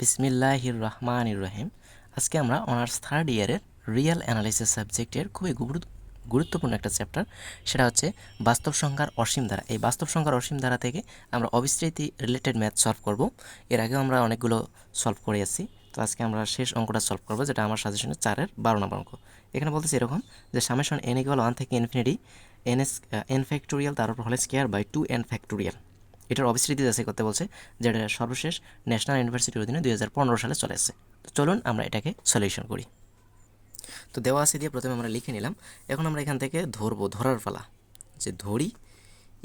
বিসমিল্লাহির রহমানির রহিম। আজকে আমরা অনার্স থার্ড ইয়ারের রিয়েল অ্যানালাইসিস সাবজেক্টের খুবই গুরু- গুরুত্বপূর্ণ একটা চ্যাপ্টার সেটা হচ্ছে বাস্তব সংখ্যার অসীম ধারা। এই বাস্তব সংখ্যার অসীম ধারা থেকে আমরা অবিস্তৃতি রিলেটেড ম্যাথ সলভ করব। এর আগেও আমরা অনেকগুলো সলভ করে আসছি। তো আজকে আমরা শেষ অঙ্কটা সলভ করব, যেটা আমার সাজেশনে চারের বারো নম্বর অঙ্ক। এখানে বলতেছে এরকম যে সামেশন এন ইকুয়াল ওয়ান থেকে infinity N S N factorial তার উপর হলে square by two N factorial এটার অবিস্তৃতি যাচাই করতে বলছে যেটা সর্বশেষ ন্যাশনাল ইউনিভার্সিটির অধীনে দু হাজার পনেরো সালে চলে এসেছে। তো চলুন আমরা এটাকে সলিউশন করি। তো দেওয়া আছে দিয়ে প্রথমে আমরা লিখে নিলাম। এখন আমরা এখান থেকে ধরবো ধরার পালা। যে ধরি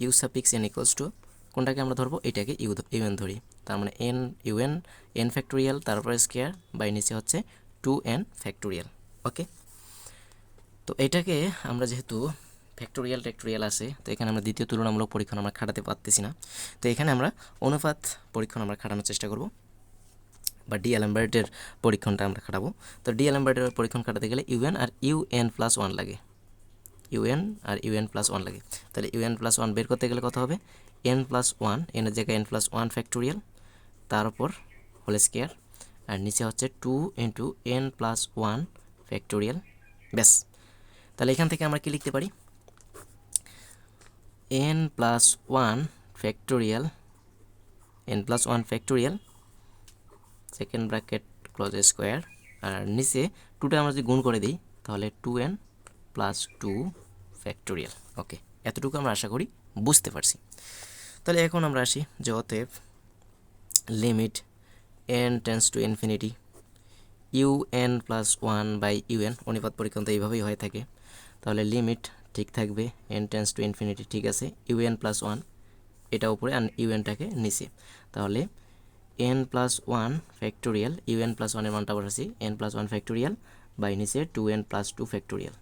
U suffix N equals to কোনটাকে আমরা ধরবো? এটাকে ইউ ইউএন ধরি। তার মানে এন ইউএন এন ফ্যাক্টোরিয়াল তারপরে স্কেয়ার বাই নিচে হচ্ছে টু এন ফ্যাক্টোরিয়াল ওকে তো এটাকে আমরা যেহেতু ফ্যাক্টোরিয়াল ট্যাক্টোরিয়াল আছে। তো এখানে আমরা দ্বিতীয় তুলনামূলক পরীক্ষণ আমরা খাটাতে পারতেছি না। তো এখানে আমরা অনুপাত পরীক্ষণ আমরা খাটানোর চেষ্টা করব বা ডি অ্যালাম্বার্টের পরীক্ষণটা আমরা খাটাবো। তো ডি অ্যালাম্বার্টের পরীক্ষণ খাটাতে গেলে ইউএন আর ইউএন প্লাস ওয়ান লাগে। ইউএন আর ইউএন প্লাস ওয়ান লাগে। তাহলে ইউএন প্লাস ওয়ান বের করতে গেলে কত হবে? এন প্লাস ওয়ান এনের জায়গায় এন প্লাস ওয়ান ফ্যাক্টোরিয়াল তার উপর হোল স্কেয়ার আর নিচে হচ্ছে two into n plus one factorial ব্যাস। তাহলে এখান থেকে আমরা কি লিখতে পারি? N plus one factorial n plus one factorial second bracket close square আর নিচে টুটা আমরা যদি গুণ করে দিই, তাহলে two n plus two factorial okay এতটুকু আমরা আশা করি বুঝতে পারছি। তাহলে এখন আমরা আসি যে limit n tends to infinity u n plus one by u n অনুপাত পরীক্ষণ তো এইভাবেই হয়ে থাকে। তাহলে লিমিট ঠিক থাকবে এন টু ইনফিনিটি ঠিক আছে? ইউএন প্লাস ওয়ান এটা উপরে আর ইউএনটাকে নিচে। তাহলে n plus one factorial u n plus ওয়ানের মানটা বসাচ্ছি n plus one factorial by নিচে two n plus two factorial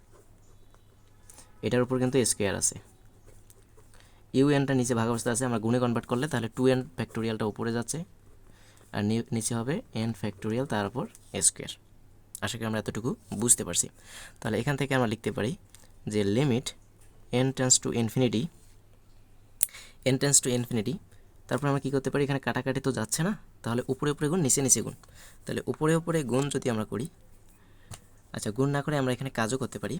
এটার উপর কিন্তু স্কোয়ার আছে। ইউএনটা নিচে ভাগ অবস্থা আছে, আমরা গুণে কনভার্ট করলে তাহলে টু এন ফ্যাক্টোরিয়ালটা উপরে যাচ্ছে, আর নিচে হবে এন ফ্যাক্টোরিয়াল তার উপর স্কোয়ার আশা করি আমরা এতটুকু বুঝতে পারছি। তাহলে এখান থেকে আমরা লিখতে পারি যে limit n tends to infinity n tends to infinity তারপর আমরা কী করতে পারি? এখানে কাটাকাটি তো যাচ্ছে না, তাহলে উপরে উপরে গুণ, নিচে নিচে গুণ। তাহলে উপরে উপরে গুণ যদি আমরা করি আচ্ছা গুণ না করে আমরা এখানে কাজও করতে পারি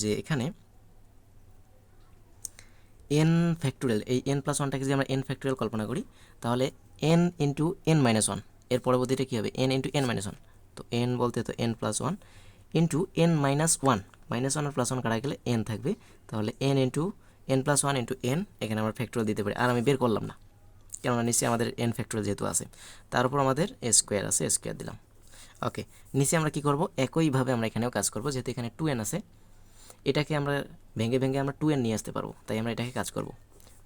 যে এখানে এন ফ্যাক্টোরিয়াল এই এন প্লাস ওয়ানটাকে যদি আমরা এন ফ্যাক্টোরিয়াল কল্পনা করি, তাহলে এন ইন্টু এন মাইনাস ওয়ানের পরবর্তীটা কী হবে? N into n minus one তো এন বলতে তো n plus one into n minus one minus one আর প্লাস ওয়ান কাটা গেলে এন থাকবে। তাহলে n into n plus one into n এখানে আমরা ফ্যাক্টোরিয়াল দিতে পারি। আর আমি বের করলাম না, কেননা নিচে আমাদের এন ফ্যাক্টোরিয়াল যেহেতু আছে। তার উপর আমাদের স্কোয়ার আছে স্কোয়ার দিলাম। ওকে নিচে আমরা কি করব? একইভাবে আমরা এখানেও কাজ করব, যেহেতু এখানে টু এন আছে। এটাকে আমরা ভেঙে ভেঙে আমরা টু এন নিয়ে আসতে পারব। তাই আমরা এটাকে কাজ করব।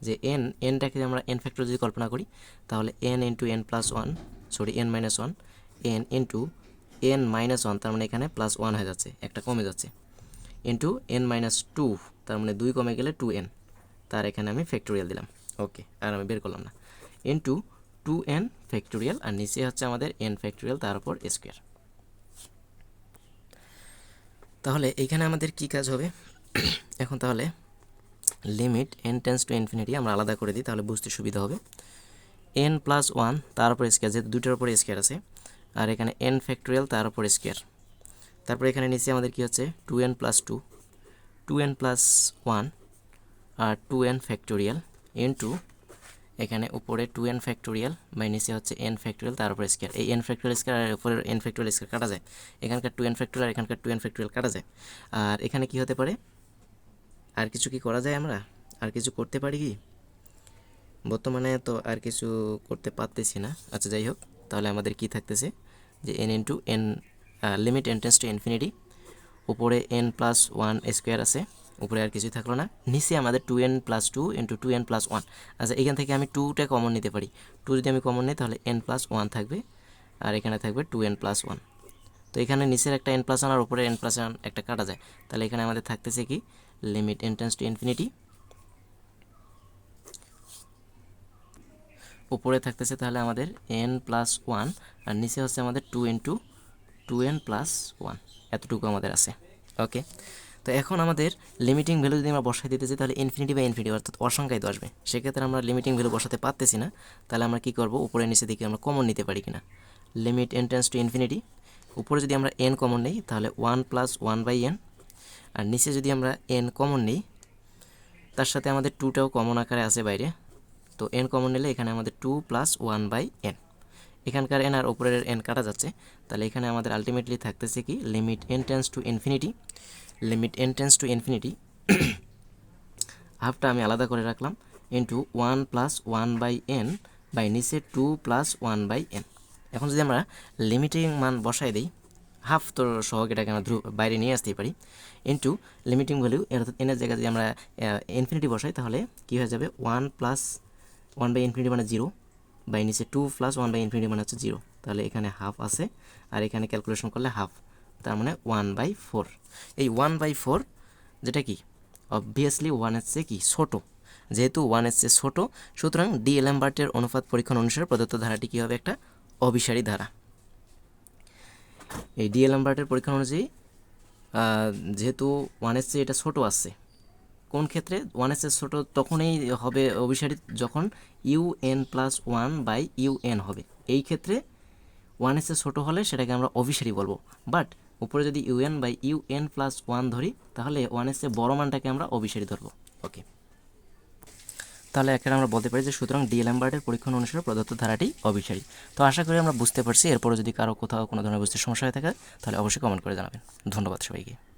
যে এন এনটাকে আমরা এন ফ্যাক্টর যদি কল্পনা করি, তাহলে n into n plus one sorry n minus one n into n minus one তার মানে এখানে প্লাস ওয়ান হয়ে যাচ্ছে, একটা কমে যাচ্ছে। ইন্টু এন মাইনাস টু তার মানে দুই কমে গেলে টু এন তার এখানে আমি ফ্যাক্টোরিয়াল দিলাম। ওকে আর আমি বের করলাম না। ইন্টু টু এন ফ্যাক্টোরিয়াল আর নিচে হচ্ছে আমাদের এন ফ্যাক্টোরিয়াল তার উপর স্কোয়ার তাহলে এইখানে আমাদের কি কাজ হবে? এখন তাহলে limit n tends to infinity আমরা আলাদা করে দিই, তাহলে বুঝতে সুবিধা হবে। এন প্লাস ওয়ান তার উপর স্কোয়ার যেহেতু দুটোর উপরে স্কোয়ার আছে আর এখানে এন ফ্যাক্টোরিয়াল তার উপর স্কোয়ার তারপরে এখানে নিচে আমাদের কি হচ্ছে? Two n plus two two n plus one আর two n factorial n two এখানে উপরে টু এন ফ্যাক্টোরিয়াল বাই নিচে হচ্ছে এন ফ্যাক্টোরিয়াল তার উপরে স্কোয়ার এই এন ফ্যাক্টোরিয়াল স্কোয়ার আর উপরে এন ফ্যাক্টোরিয়াল স্কোয়ার কাটা যায়। এখানকার টু এন ফ্যাক্টোরিয়াল এখানকার টু এন ফ্যাক্টোরিয়াল কাটা যায়। আর এখানে কি হতে পারে? আর কিছু কি করা যায় আমরা? আর কিছু করতে পারি কি? বর্তমানে তো আর কিছু করতে পারতেছি না। আচ্ছা যাই হোক। তাহলে আমাদের কি থাকতেছে? যে n into n limit n tends to infinity উপরে এন প্লাস ওয়ান স্কোয়ার আছে, উপরে আর কিছুই থাকল না। নিচে আমাদের two n plus two into two n plus one আচ্ছা এখান থেকে আমি টুটা কমন নিতে পারি। টু যদি আমি কমন নিই, তাহলে এন প্লাস ওয়ান থাকবে, আর এখানে থাকবে টু এন প্লাস ওয়ান তো এখানে নিচের একটা এন প্লাস ওয়ান আর উপরে এন প্লাস ওয়ান একটা কাটা যায়। তাহলে এখানে আমাদের থাকতেছে কি? লিমিট এন্ট্রেন্স টু ইনফিনিটি উপরে থাকতেছে তাহলে আমাদের এন প্লাস ওয়ান আর নিচে হচ্ছে আমাদের two into two two n plus one এতটুকু আমাদের আছে। ওকে তো এখন আমাদের লিমিটিং ভ্যালু যদি আমরা বসাই দিতেছি তাহলে ইনফিনিটি বা ইনফিনিটি অর্থাৎ অসংখ্যায় আসবে সেক্ষেত্রে আমরা লিমিটিং ভ্যালু বসাতে পারতেছি না। তাহলে আমরা কি করব? উপরে নিচে দিকে আমরা কমন নিতে পারি কিনা। লিমিট এন টু ইনফিনিটি উপরে যদি আমরা এন কমন নিই, তাহলে one plus one by n আর নিচে যদি আমরা এন কমন নিই, তার সাথে আমাদের টুটাও কমন আকারে আছে বাইরে। তো এন কমন নিলে এখানে আমাদের two plus one by n এখানকার এন আর উপরের এন কাটা যাচ্ছে। তাহলে এখানে আমাদের আলটিমেটলি থাকতেছে কি? Limit n tends to infinity limit n tends to infinity হাফটা আমি আলাদা করে রাখলাম into one plus one by n by নিচে two plus one by n এখন যদি আমরা লিমিটিং মান বসাই দিই হাফ তো সহগ এটাকে আমরা বাইরে নিয়ে আসতেই পারি। ইন্টু লিমিটিং ভ্যালু অর্থাৎ এনের জায়গায় যদি আমরা ইনফিনিটি বসাই, তাহলে কী হয়ে যাবে? One plus one by infinity মানে জিরো বাই নিচে two plus one by infinity মানে হচ্ছে জিরো তাহলে এখানে হাফ আছে আর এখানে ক্যালকুলেশন করলে হাফ তার মানে ওয়ান বাই ফোর এই ওয়ান বাই ফোর যেটা কি? অবভিয়াসলি ওয়ানের চেয়ে কি? ছোটো। যেহেতু ওয়ানের চেয়ে ছোটো, সুতরাং ডি এলাম্বার্টের অনুপাত পরীক্ষণ অনুসারে প্রদত্ত ধারাটি কী হবে? একটা অভিসারী ধারা। এই ডি এলাম্বার্টের পরীক্ষণ অনুযায়ী যেহেতু ওয়ানের চেয়ে এটা ছোটো আসছে কোন ক্ষেত্রে? ওয়ান এস এর ছোটো তখনই হবে অভিসারী যখন u n plus one by u n হবে। এই ক্ষেত্রে ওয়ান এস এর ছোটো হলে সেটাকে আমরা অভিসারী বলব। বাট উপরে যদি u n by u n plus one ধরি, তাহলে ওয়ান এস এর বড় মানটাকে আমরা অভিসারী ধরবো। ওকে তাহলে এখানে আমরা বলতে পারি যে সুতরাং ডি ল্যাম্বার্টের পরীক্ষণ অনুসারে প্রদত্ত ধারাটি অভিসারী। তো আশা করি আমরা বুঝতে পারছি। এরপরে যদি কারও কোথাও কোনো ধরনের বুঝতে সমস্যা হয়ে থাকে, তাহলে অবশ্যই কমেন্ট করে জানাবেন। ধন্যবাদ সবাইকে।